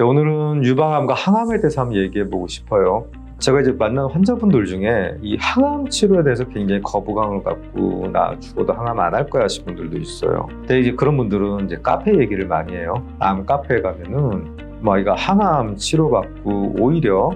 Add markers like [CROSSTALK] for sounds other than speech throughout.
자, 오늘은 유방암과 항암에 대해서 한번 얘기해 보고 싶어요. 제가 이제 만난 환자분들 중에 이 항암 치료에 대해서 굉장히 거부감을 갖고 나 죽어도 항암 안 할 거야 하시는 분들도 있어요. 근데 이제 그런 분들은 이제 카페 얘기를 많이 해요. 암 카페에 가면은 뭐 이거 항암 치료받고 오히려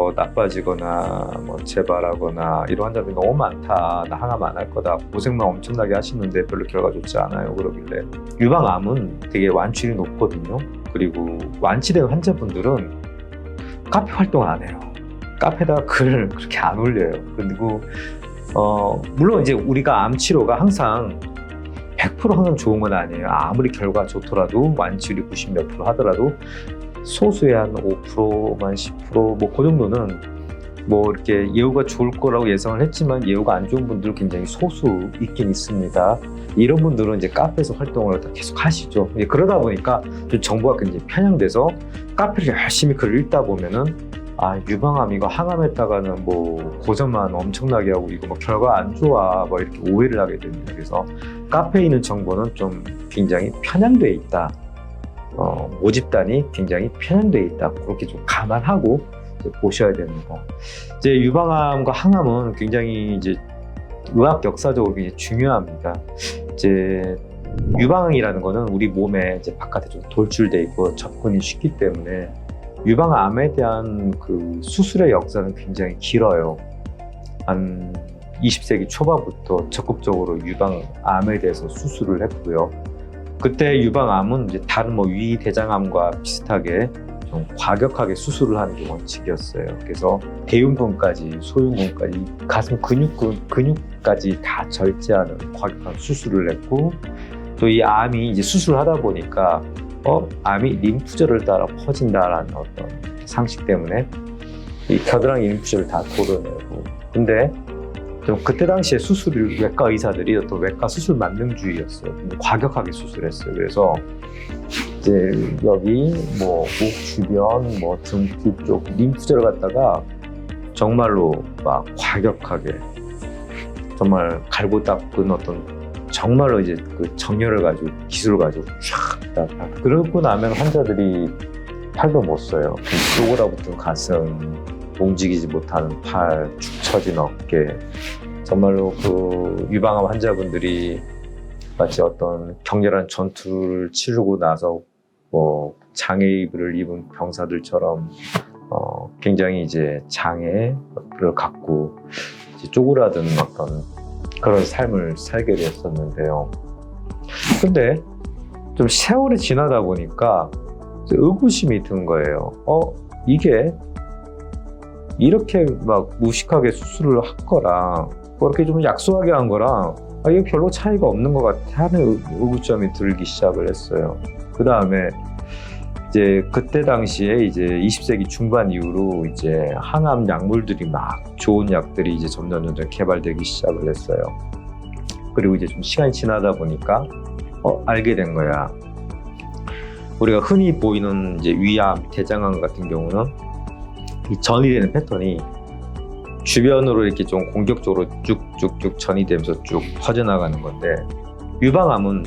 더 나빠지거나 뭐 재발하거나 이런 환자들이 너무 많다. 나안할 거다. 고생만 엄청나게 하시는데 별로 결과 좋지 않아요. 그러길래 유방암은 되게 완치율이 높거든요. 그리고 완치된 환자분들은 카페 활동 안 해요. 카페다가 글을 [LAUGHS] 그렇게 안 올려요. 그리고 어, 물론 이제 우리가 암 치료가 항상 100% 항상 좋은 건 아니에요. 아무리 결과 좋더라도 완치율이 90 몇 프로 하더라도 소수의 한 5%만 10%뭐 그 정도는 뭐 이렇게 예후가 좋을 거라고 예상을 했지만 예후가 안 좋은 분들 굉장히 소수 있긴 있습니다. 이런 분들은 이제 카페에서 활동을 계속 하시죠. 이제 그러다 보니까 좀 정보가 굉장히 편향돼서 카페를 열심히 글을 읽다 보면은 아 유방암 이거 항암했다가는 뭐 고전만 엄청나게 하고 이거 뭐 결과 안 좋아 뭐 이렇게 오해를 하게 됩니다. 그래서 카페에 있는 정보는 좀 굉장히 편향돼 있다. 어, 모집단이 굉장히 편향돼 있다. 그렇게 좀 감안하고 보셔야 됩니다. 이제 유방암과 항암은 굉장히 이제 의학 역사적으로 굉장히 중요합니다. 이제 유방이라는 거는 우리 몸에 이제 바깥에 좀 돌출돼 있고 접근이 쉽기 때문에 유방암에 대한 그 수술의 역사는 굉장히 길어요. 한 20세기 초반부터 적극적으로 유방암에 대해서 수술을 했고요. 그때 유방암은 이제 다른 뭐 위대장암과 비슷하게 좀 과격하게 수술을 하는 게 원칙이었어요. 그래서 대흉근까지 소흉근까지 가슴 근육 근육까지 다 절제하는 과격한 수술을 했고 또 이 암이 이제 수술을 하다 보니까 어 암이 림프절을 따라 퍼진다라는 어떤 상식 때문에 이 겨드랑이 림프절을 다 도려내고 근데 좀 그때 당시에 수술을 외과 의사들이 어떤 외과 수술 만능주의였어요. 과격하게 수술했어요. 그래서 이제 여기 뭐 목 주변 뭐등 뒤쪽 림프절을 갖다가 정말로 막 과격하게 정말 갈고 닦은 어떤 정말로 이제 그 정열을 가지고 기술을 가지고 쫙 닦아. 그러고 나면 환자들이 팔도 못 써요. 그 쪼그라붙은 가슴, 움직이지 못하는 팔, 축 처진 어깨. 정말로 그 유방암 환자분들이 마치 어떤 격렬한 전투를 치르고 나서 뭐 장애입을 입은 병사들처럼 어, 굉장히 이제 장애를 갖고 이제 쪼그라든 어떤 그런 삶을 살게 되었었는데요. 근데 좀 세월이 지나다 보니까 의구심이 든 거예요. 어, 이게 이렇게 막 무식하게 수술을 한 거랑 그렇게 좀 약소하게 한 거랑 아, 이게 별로 차이가 없는 것 같아 하는 의- 의구점이 들기 시작을 했어요. 그 다음에 이제 그때 당시에 이제 20세기 중반 이후로 이제 항암 약물들이 막 좋은 약들이 이제 점점 점점 개발되기 시작을 했어요. 그리고 이제 좀 시간이 지나다 보니까 어, 알게 된 거야. 우리가 흔히 보이는 이제 위암, 대장암 같은 경우는 이 전이 되는 패턴이 주변으로 이렇게 좀 공격적으로 쭉쭉쭉 전이 되면서 쭉 퍼져나가는 건데 유방암은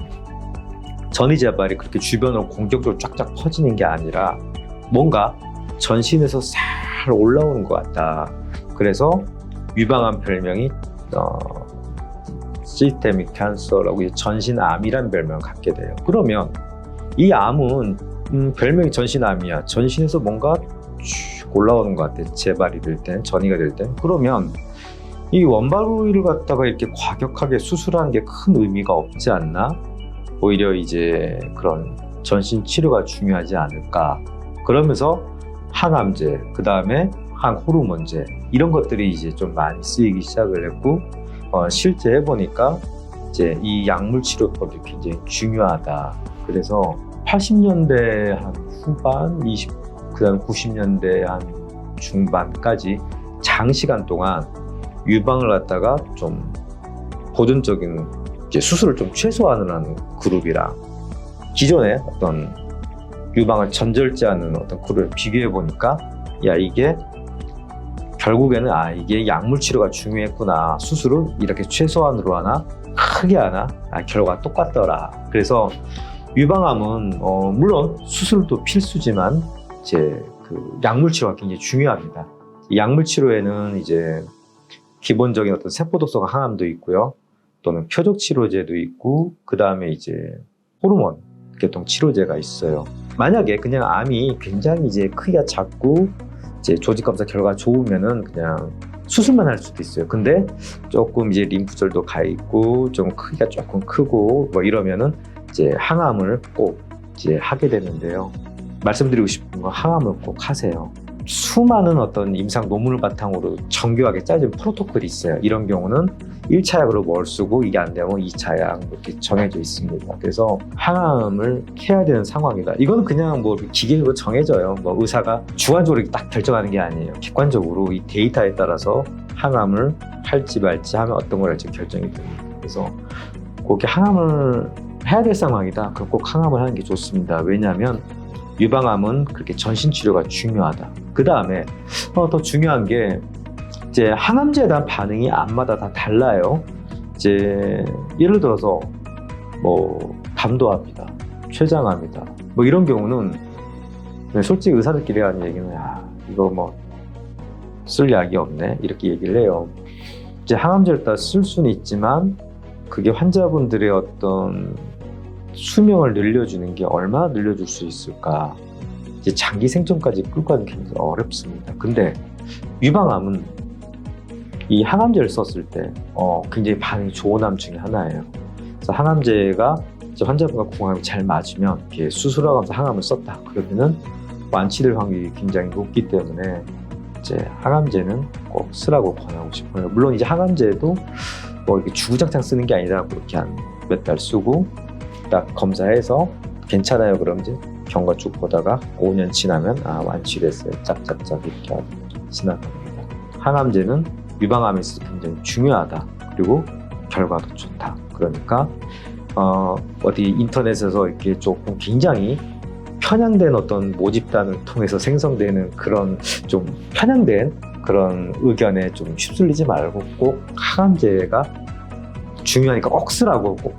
전이 재발이 그렇게 주변으로 공격적으로 쫙쫙 퍼지는 게 아니라 뭔가 전신에서 살 올라오는 것 같다. 그래서 유방암 별명이 어, 시스테믹 캔서라고 전신암이란 별명을 갖게 돼요. 그러면 이 암은 음, 별명이 전신암이야. 전신에서 뭔가 쭉 올라오는 것 같아. 재발이 될 땐, 전이가 될 땐. 그러면 이 부위를 갖다가 이렇게 과격하게 수술하는 게 큰 의미가 없지 않나? 오히려 이제 그런 전신 치료가 중요하지 않을까. 그러면서 항암제, 그 다음에 항호르몬제 이런 것들이 이제 좀 많이 쓰이기 시작을 했고 어, 실제 해보니까 이제 이 약물 치료법이 굉장히 중요하다. 그래서 80년대 한 후반, 20, 그다음 90년대 한 중반까지 장시간 동안 유방을 갖다가 좀 보존적인 수술을 좀 최소화하는 그룹이랑 기존의 어떤 유방을 전절제하는 어떤 그룹을 비교해 보니까 야 이게 결국에는 아 이게 약물 치료가 중요했구나. 수술은 이렇게 최소한으로 하나? 크게 하나? 아 결과가 똑같더라. 그래서 유방암은 어, 물론 수술도 필수지만 이제 그 약물 치료가 굉장히 중요합니다. 이 약물 치료에는 이제 기본적인 어떤 세포 독성 항암도 있고요. 또는 표적 치료제도 있고 그 다음에 이제 호르몬 계통 치료제가 있어요. 만약에 그냥 암이 굉장히 이제 크기가 작고 이제 조직 검사 결과 좋으면은 그냥 수술만 할 수도 있어요. 근데 조금 이제 림프절도 가 있고 좀 크기가 조금 크고 뭐 이러면은 이제 항암을 꼭 이제 하게 되는데요. 말씀드리고 싶은 건 항암을 꼭 하세요. 수많은 어떤 임상 논문을 바탕으로 정교하게 짜진 프로토콜이 있어요. 이런 경우는 1차 약으로 뭘 쓰고 이게 안 되면 2차 약 이렇게 정해져 있습니다. 그래서 항암을 해야 되는 상황이다. 이거는 그냥 뭐 기계로 정해져요. 뭐 의사가 주관적으로 딱 결정하는 게 아니에요. 객관적으로 이 데이터에 따라서 항암을 할지 말지 하면 어떤 걸 할지 결정이 됩니다. 그래서 그렇게 항암을 해야 될 상황이다. 그럼 꼭 항암을 하는 게 좋습니다. 왜냐하면 유방암은 그렇게 전신 치료가 중요하다. 그 다음에 어, 더 중요한 게 이제 항암제에 대한 반응이 암마다 다 달라요. 이제 예를 들어서 뭐 담도합니다, 췌장암이다. 뭐 이런 경우는 솔직히 의사들끼리 하는 얘기는 야 이거 뭐 쓸 약이 없네 이렇게 얘기를 해요. 이제 항암제를 다 쓸 수는 있지만 그게 환자분들의 어떤 수명을 늘려주는 게 얼마나 늘려줄 수 있을까? 이제 장기 생존까지 끌고 가는 게 굉장히 어렵습니다. 근데 유방암은 이 항암제를 썼을 때 어, 굉장히 반응이 좋은 암 중에 하나예요. 그래서 항암제가 환자분과 궁합이 잘 맞으면 이렇게 수술하면서 항암을 썼다. 그러면은 완치될 확률이 굉장히 높기 때문에 이제 항암제는 꼭 쓰라고 권하고 싶어요. 물론 이제 항암제도 뭐 이렇게 주구장창 쓰는 게 아니라 그렇게 한 몇 달 쓰고 딱 검사해서 괜찮아요. 그럼 이제 경과 쭉 보다가 5년 지나면 아 완치됐어요. 짝짝짝 이렇게 하고 지나갑니다. 항암제는 유방암에 있어서 굉장히 중요하다. 그리고 결과도 좋다. 그러니까 어, 어디 인터넷에서 이렇게 조금 굉장히 편향된 어떤 모집단을 통해서 생성되는 그런 좀 편향된 그런 의견에 좀 휩쓸리지 말고 꼭 항암제가 중요하니까 꼭 쓰라고 꼭